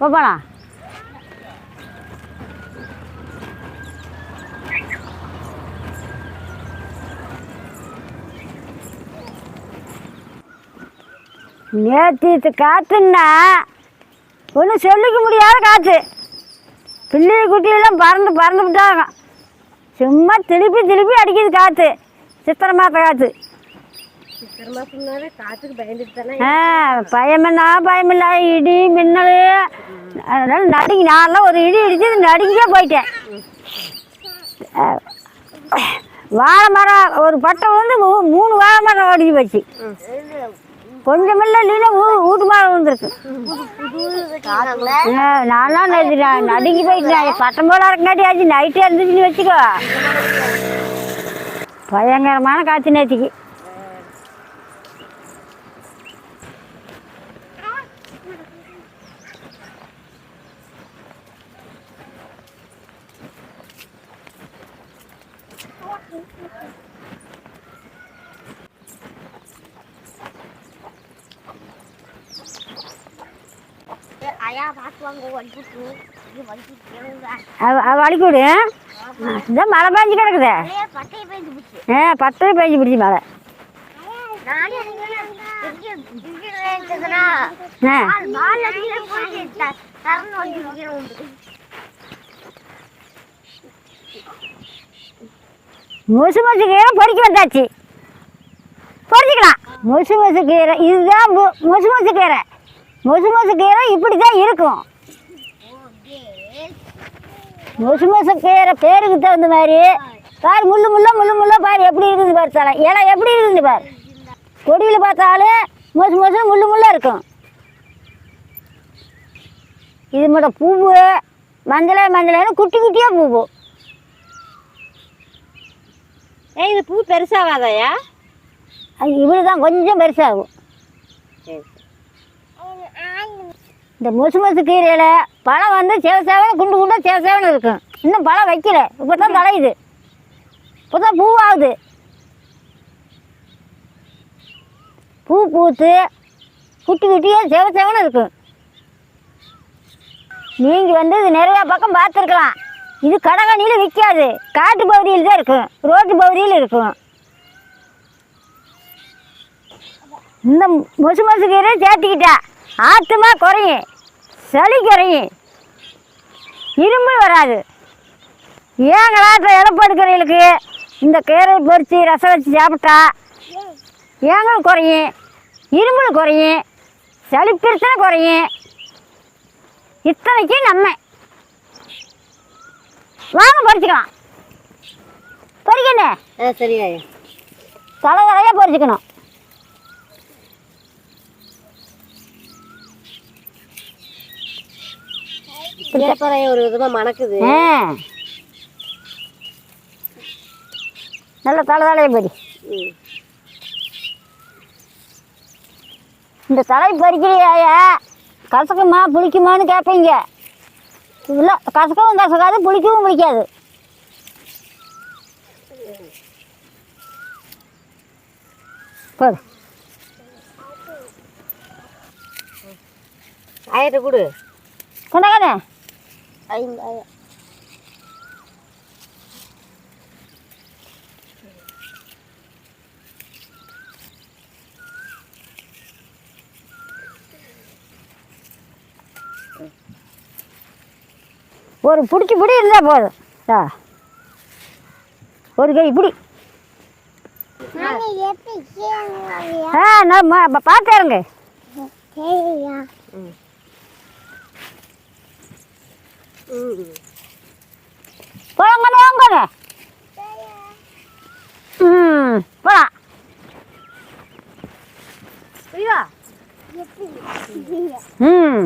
போகலாம் நேற்று காற்றுன்னா ஒன்றும் சொல்லிக்க முடியாத காற்று பிள்ளை குட்டியெல்லாம் பறந்து பறந்து விட்டாங்க. சும்மா திருப்பி திருப்பி அடிக்குது காற்று சித்திரை மாத காற்று சித்திரை மாசம்னாவே காத்துக்கு பயந்துட்டு தானே ஆ பயமென்னா பயமில்ல. இடி மின்னல். அதனால நடுங்கி நான்லாம் ஒரு இடி இடிச்சு நடுங்கியே போயிட்டேன். வாழை மரம் ஒரு பட்டம் வந்து மூ- மூணு வாழை மரம் ஓடிச்சு போச்சு. கொஞ்சமில்ல இல்லைன்னா ஊ மரம் வந்துருக்கு நான்லாம் நடுங்கி போயிட்டேன். பட்டம் போல இருக்கங்காட்டி ஆச்சு. நைட்டே இருந்துச்சுன்னு வச்சுக்கோ. பயங்கரமான காற்று நேற்றுக்கு விடு. இந்த மழை பெஞ்சு கிடக்குதே. ஆ பத்து பெஞ்சு பிடிச்சி மழை. முசு முசு கீரை பொறிக்க வந்தாச்சு. பொறிச்சிக்கலாம். முசு முசு கீரை. இதுதான் முசு முசு கீரை. முசு முசு கீரை இப்படி தான் இருக்கும். முசு முசு கீரை பேருக்கு தகுந்த மாதிரி. பாரு முள்ளு முள்ள முள்ளு முள்ள பாரு எப்படி இருக்குது பாரு தலை. இலை எப்படி இருக்குது பாரு? கொடியில் பார்த்தாலும் முசு முசு முள்ளு முள்ள இருக்கும். இது மட்டும் பூவு. மஞ்சளே மஞ்சளேன்னு குட்டி குட்டியாக பூவு ஏ இது பூ பெருசாகாதயா அது இவ்வளோ தான் கொஞ்சம் பெருசாகும். இந்த முசு முசு கீரையில் பழம் வந்து சேவ சேவன குண்டு குண்டாக சேவ சேவன இருக்கும். இன்னும் பழம் வைக்கல. இப்போ தான் தலையுது இப்போ தான் பூவாகுது பூ பூத்து குட்டி குட்டியாக சேவ சேவன இருக்கும். நீங்கள் வந்து இது நிறையா பக்கம் பார்த்துருக்கலாம். இது கடகணியில் விற்காது காட்டு பகுதியில் தான் இருக்கும். ரோட்டு பகுதியில் இருக்கும். இந்த மொசு மொசு கீரை சேர்த்துக்கிட்டா ஆத்துமா குறையும். சளி குறையும். இரும்பு வராது. ஏங்களாட்ட இழப்படுக்கிறவங்களுக்கு இந்த கீரை பொரித்து ரசம் வச்சு சாப்பிட்டா ஏங்கல் குறையும்? இரும்பல் குறையும். சளி பிரச்சனை குறையும். இத்தனைக்கும் நன்மை வாங்க பறிச்சுக்கலாம் பறிக்கண்ணே தலை தலையாக பறிச்சுக்கணும் ஏப்பறைய ஒரு விதமா மணக்குது. நல்ல தலை தலையை பறி. இந்த தலை பறிக்கிறியாயா கசக்குமா புளிக்குமான்னு கேட்பீங்க இல்லை கசக்கவும் கசக்காது புளிக்கவும் புளிக்காது. போடு. ஆயிரத்தை கொடு. கொண்டாக்கானே ஐந்து ஆயிரம் ஒரு பிடிச்சி பிடி இருந்தால் போதும். ஆ ஒரு கை பிடி. ஆ நான் பார்த்தாருங்க ம் போங்கண்ணே வாங்கண்ணே ம் போகலாம் புரியுதா? ம்.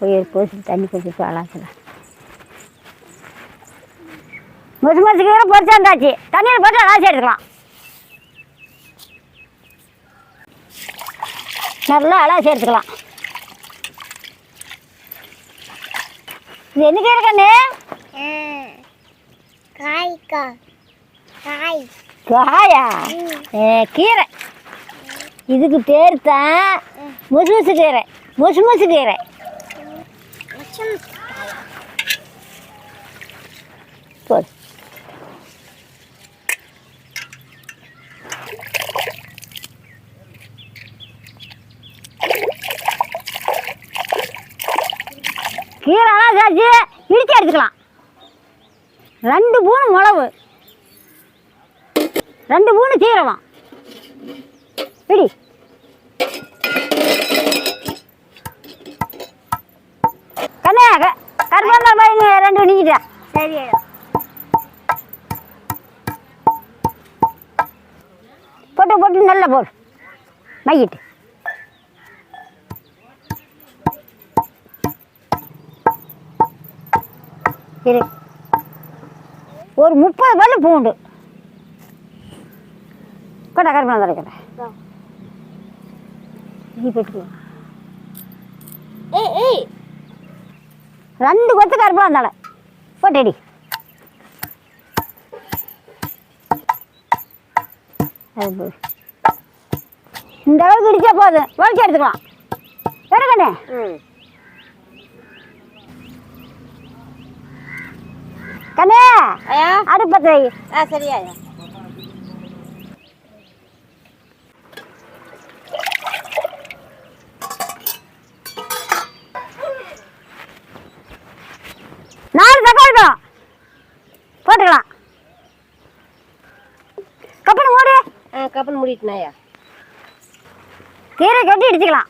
போய் போச்சு தண்ணி குடிச்சு அலாசலாம் முசு முசு கீரை பொறிச்சு வந்தாச்சு. தண்ணியில் போட்டு அலாசி எடுக்கலாம் நல்லா அலாசி எடுத்துக்கலாம் இது என்ன கீரை கண்ணு? காய்க்கா. காய். காயா? கீரை. இதுக்கு பேர் தான் முசு முசு கீரை. முசு முசு கீரை. போடு கீரைலாம் சாச்சு இடிச்சு எடுத்துக்கலாம். ரெண்டு பூணு மிளகு ரெண்டு பூணு சீரகம். இடி. கண்ணே கருப்பாங்க பாருங்க ரெண்டு நிக்கிட்டா போட்டு நல்லா போடு. மையிட்டு. இரு. ஒரு முப்பது பல்லு பூண்டு. கொட்ட கருப்பணம் தரைக்கிறேன் நீ போட்டுக்கோ ஏய் ஏய். ரெண்டு கொத்து கருப்பணம் தலை போட்டடி அது. இந்த அளவுக்கு இடிச்சா போதும். வலிச்சு எடுத்துக்கலாம். வேற கண்ணே. அடுப்பத்தை. ஆ சரியா ஐயா நாலு தக்காளி பழம் போட்டுக்கலாம் கப்பல் மூடு கப்பல் கீரை கட்டி அடிச்சுக்கலாம்.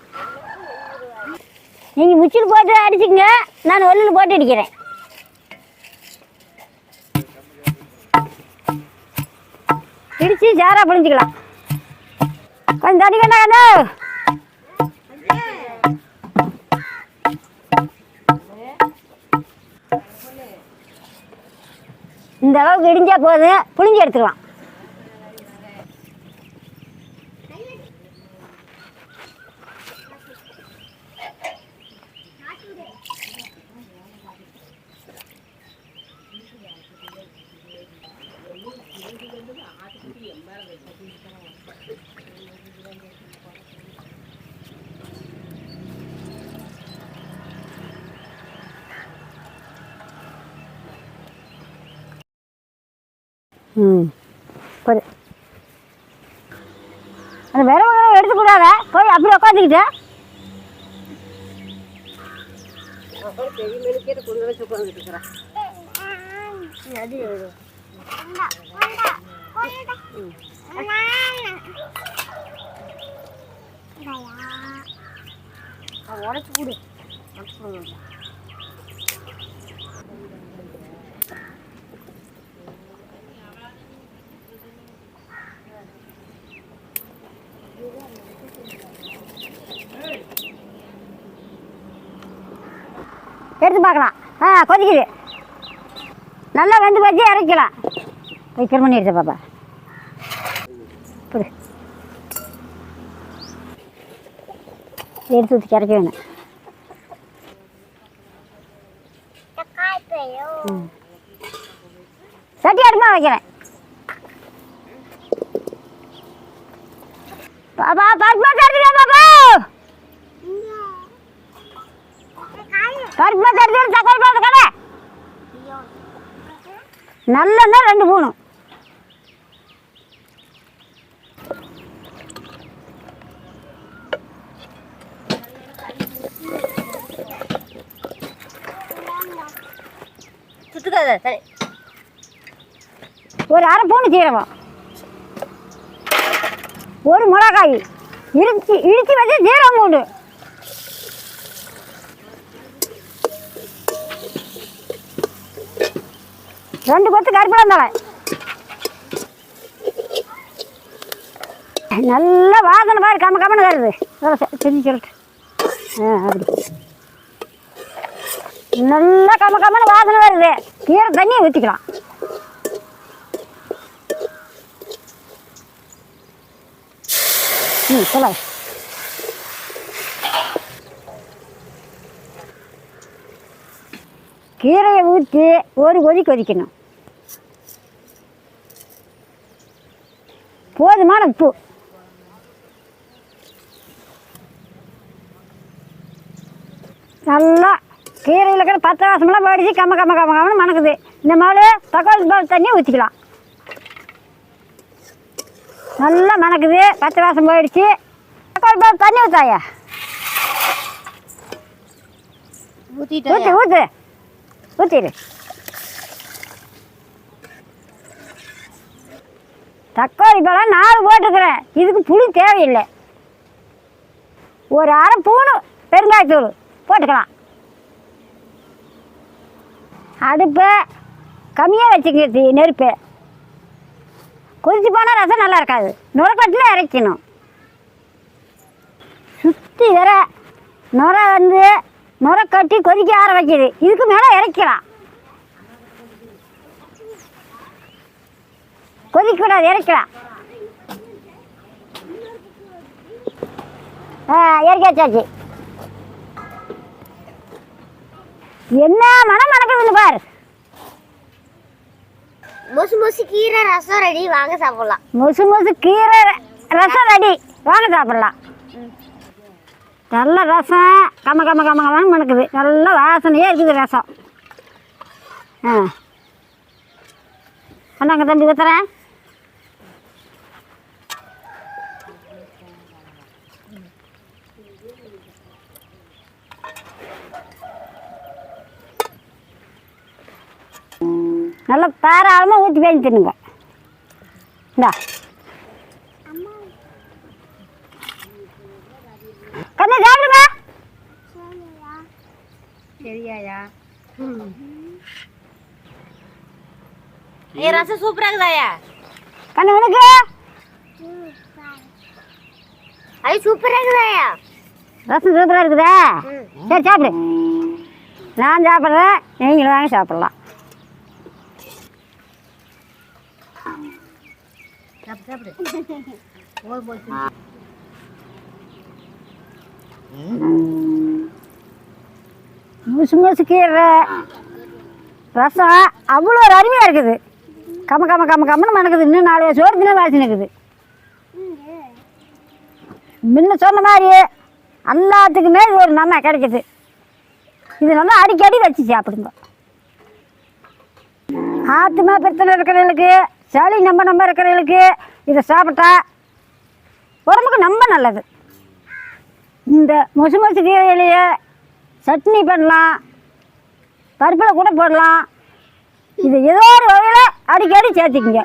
நீங்கள் முச்சில் போட்டு அடிச்சுக்கங்க நான் ஒல்லில் போட்டு அடிக்கிறேன். இடிச்சு ஜாரா புழிஞ்சிக்கலாம். கொஞ்சம் தண்ணி கண்ணா கண்ணு. இந்த அளவுக்கு இடிஞ்சா போதும் புளிஞ்சு எடுத்துக்கலாம். ம். போது அந்த விரவங்களை எடுத்துக்கூடாத போய் அப்படி உட்காந்துக்கிட்டு. இருக்கிறேன் அது உடச்சு எடுத்து பார்க்கலாம். ஆ கொதிக்குது. நல்லா வெந்து வச்சு இறக்கலாம். போய் திருமணி எடுத்து பாப்பா. எடுத்து ஊற்றி இறக்க வேணும் சட்டி அடுமா வைக்கிறேன் பாப்பா பருப்பா தருதுடா பாப்பா பருப்பா தருது தக்காளி பழம் கடை நல்லெண்ணெய் ரெண்டு மூணு. சுத்துக்காத சரி. ஒரு அரை பூண்டு சீரகம். ஒரு மிளகாய். இடிச்சு இடிச்சு வச்சு ஜீரகம் பூண்டு. ரெண்டு கொத்து கருப்பில் தலை நல்ல வாசனை பாரு கம்ம கம்மனு வருது. செஞ்சு சொல்லிட்டு ஆ அப்படி. நல்லா கம்ம கம்மனு வாசனை வருது. கீரை தண்ணியை ஊற்றிக்கலாம் ம் சொல்லு கீரையை ஊற்றி ஒரு கொதி கொதிக்கணும். போதுமான உப்பு. நல்லா கீரையில் இருக்கிற பத்து வாசமெல்லாம் போயிடுச்சு. கம்ம கம்ம கம்ம கம்மன்னு மணக்குது. இந்த மாதிரி தக்காளி பால் தண்ணி ஊற்றிக்கலாம் நல்லா மணக்குது. பத்து வாசம் போயிடுச்சு. தக்காளி பால் தண்ணி ஊற்றாயா ஊற்று ஊற்று ஊற்றிடு தக்காளி பழம் நாலு போட்டுக்கிறேன் இதுக்கு புளி தேவையில்லை. ஒரு அரை பூணு பெருங்காயத்தூள் போட்டுக்கலாம். அடுப்பை கம்மியாக வச்சுக்கிறது நெருப்பு. கொதிச்சு போனால் ரசம் நல்லா இருக்காது. நுரக்கட்டில் இறக்கணும். சுற்றி வர நுர வந்து நுர கட்டி கொதிக்க ஆரம்பிக்குது இதுக்கு மேலே இறக்கலாம். கொதிக்கக்கூடாது இறக்கலாம். ஆ இறக்கி வச்சாச்சு. என்ன மனம் மணக்குதுன்னு பார். மொசு மொசு கீரை ரசம் ரெடி வாங்க சாப்பிடலாம். முசு முசு கீரை ரசம் ரெடி வாங்க சாப்பிடலாம். நல்ல ரசம். கம்ம கம்ம கம்ம கம்மன்னு மணக்குது. நல்ல வாசனையாக இருக்குது ரசம். ஆ. அண்ணாங்க தம்பி ஊற்றுறேன் நல்லா தாராளமாக ஊற்றி பேஞ்சு தின்னுங்க. இந்தா கண்ணு சாப்பிடுங்க சரியாயா ஏ ரசம் சூப்பரா இருக்குதாயா கண்ணு உனக்கு அது சூப்பரா இருக்குதாயா ரசம் சூப்பராக இருக்குதா சரி சாப்பிடு நான் சாப்பிட்றேன் நீங்களும் வாங்க சாப்பிட்லாம் முசு முசு கீரை ரசம் அவ்வளோ ஒரு அருமையாக இருக்குது. கம்ம கம்ம கம்ம கம்மன்னு மணக்குது. இன்னும் நாலு சோறு தின வாசி நிற்குது முன்ன சொன்ன மாதிரி எல்லாத்துக்குமே இது ஒரு நன்மை கிடைக்குது. இது நல்லா அடிக்கடி வச்சு சாப்பிடுங்க. ஆத்மா பிரச்சனை இருக்கிறவங்களுக்கு சளி நம்ம நம்ம இருக்கிறவங்களுக்கு இதை சாப்பிட்டா உடம்புக்கு ரொம்ப நல்லது. இந்த மொசு மொசு கீரையிலேயே சட்னி பண்ணலாம். பருப்பில் கூட போடலாம். இது ஏதோ ஒரு வகையில் அடிக்கடி சேர்த்துக்குங்க.